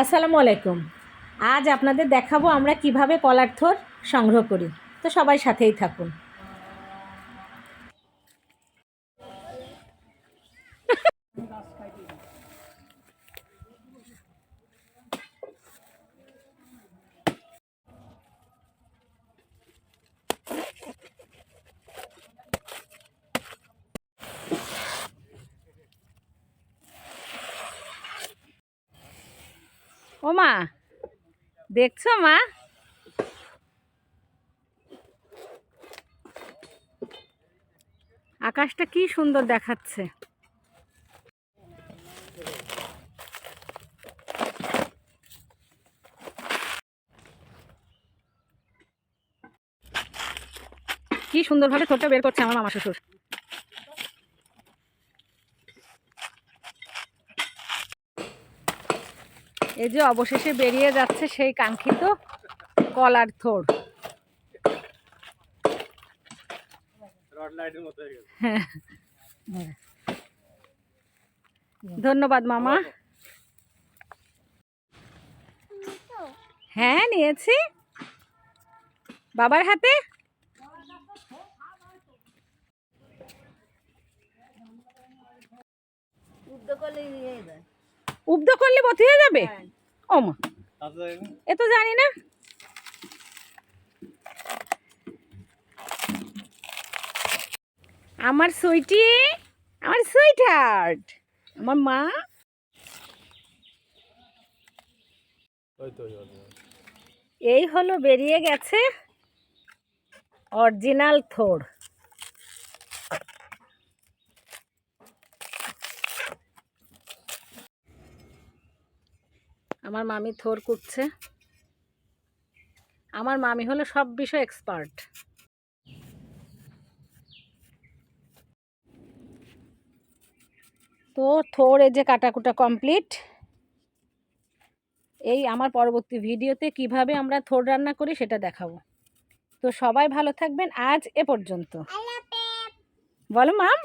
আসসালামু আলাইকুম। আজ আপনাদের দেখাবো আমরা কীভাবে কলার সংগ্রহ করি। তো সবাই সাথেই থাকুন। ও মা, দেখছ মা? আকাশটা কি সুন্দর দেখাচ্ছে। কি সুন্দরভাবে ঠোঁটটা বের করছে আমার মামা শ্বশুর। এই যে অবশেষে বেরিয়ে যাচ্ছে সেই কাঙ্ক্ষিত কলার থোড় হ্যাঁ ধন্যবাদ মামা। হ্যাঁ নিয়েছি। বাবার হাতে? উব্দ করলে বতি হয়ে যাবে? ও মা। এ তো জানি না। আমার সুইটি আমার সুইট হার্ট। আমার মা। এই হলো বেরিয়ে গেছে অরিজিনাল থোড় আমার মামি থোর কুটছে। আমার মামি হলো সব বিষয় এক্সপার্ট তো থোর এই যে কাটাকুটা কমপ্লিট এই আমার পরবর্তী ভিডিওতে কীভাবে আমরা থোর রান্না করি সেটা দেখাবো। তো সবাই ভালো থাকবেন আজ এ পর্যন্ত। বলো মাম।